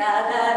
cada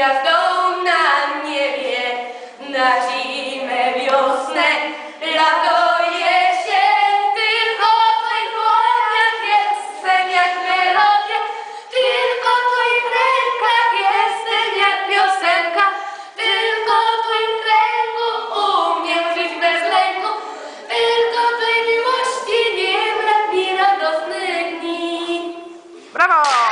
gwiazdą na niebie, na zimę, wiosnę, lato, jesień. Tylko w twoich dłoniach jestem jak melodia, tylko w twoich rękach jestem jak piosenka, tylko w twoim kręgu umiem żyć bez lęku, tylko w twojej miłości nie brak mi radosnych dni. Brawo!